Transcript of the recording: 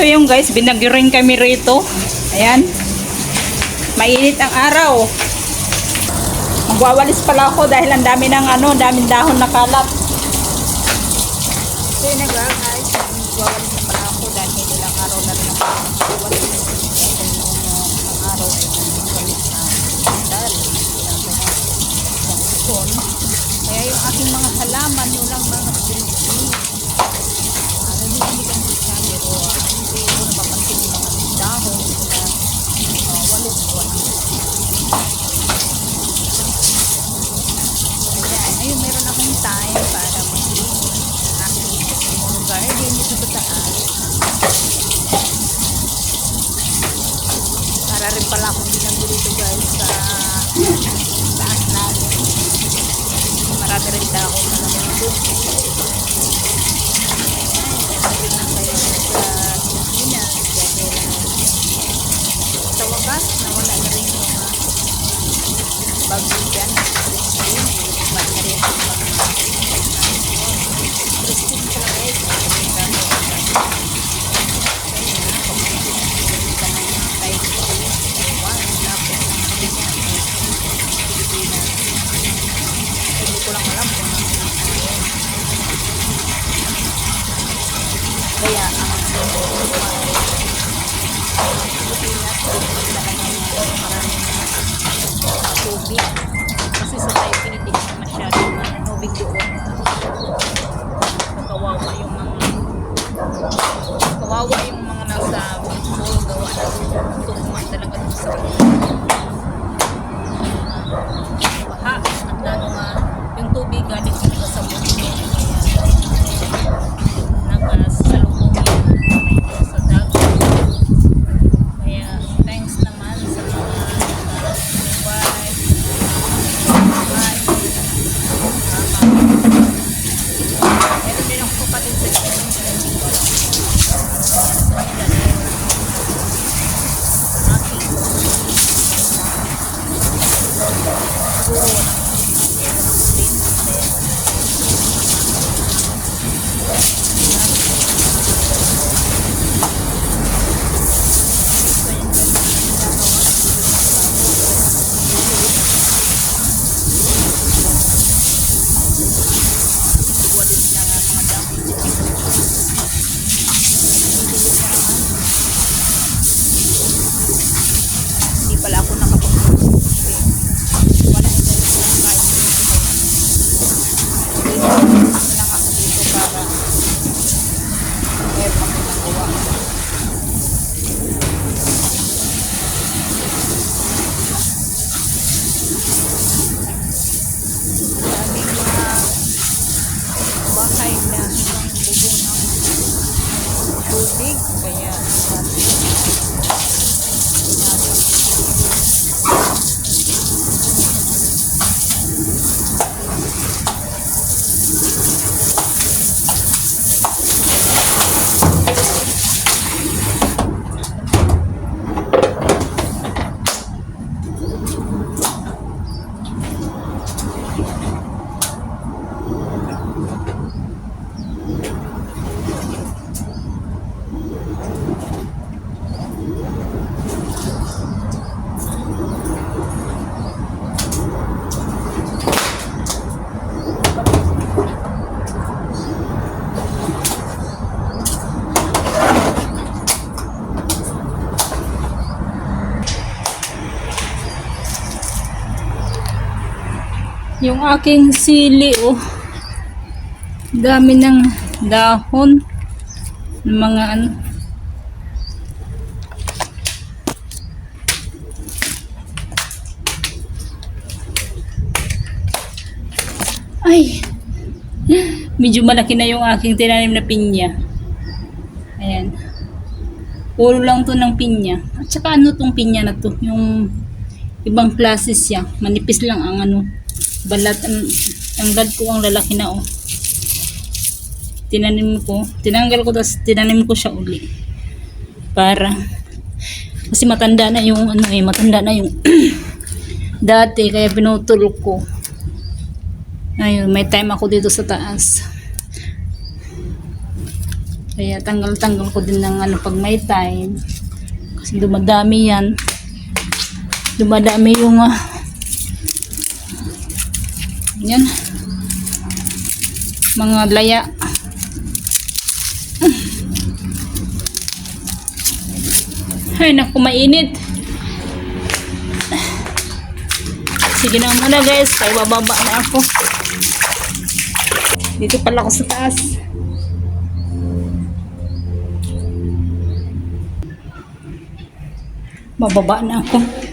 So yung guys, binagyo rin kami rito. Ayan. Mainit ang araw. Magwawalis pala ako dahil ang dami ng ano, daming dahon na kalat. So yun na guys, magwawalis na pala ako dahil hindi lang araw na rin ako. Dahil araw hospital. Sa Kaya yung aking mga halaman, yun lang mga pinipili. Ano din hindi kami sa pero ah, hindi ko napapansin yung mga dahon na uh, walis walis. Ayan, ngayon meron akong time para maglinis ng aking garden dito sa taas. Para rin pala akong binagyo dito guys sa taas namin. Marami rin Love you. Tubig. Kasi sa Taipei, hindi naman masyadong tubig doon. Kawawa yung mga kawawa yung mga nasa Bicol, gawa na tugma talaga sa baha. At lalo nga, yung tubig galing dito sa bundok. Kaya, nakasalubungin sa dagat. Kaya, thanks naman sa mga nag-subscribe, Meron din ako kapatid sa inyo. Walis lang ang mga dami. Hindi pala ako nakapag-post kasi wala na rin lang kain dito. Kaya dito lang ako dito para meron ako nagawa. Daming mga bahay na hanggang bubong ng tubig kaya yung aking sili oh. Dami ng dahon. Ng mga ano. Ay! Medyo malaki na yung aking tinanim na pinya. Ayan. Puro lang to ng pinya. At saka ano tong pinya na to? Yung ibang klase siya. Manipis lang ang ano balat ang tanggad ko ang lalaki na oh. Tinanim ko. Tinanggal ko tapos tinanim ko siya uli. Para kasi matanda na yung ano eh matanda na yung dati kaya pinutol ko. Ayun may time ako dito sa taas. Kaya tanggal-tanggal ko din ng ano pag may time. Kasi dumadami yan. Dumadami yung ah, yan. Mga laya. Ay, naku, mainit. Sige na muna guys, kaya bababa na ako. Dito pala ako sa taas. Bababa na ako.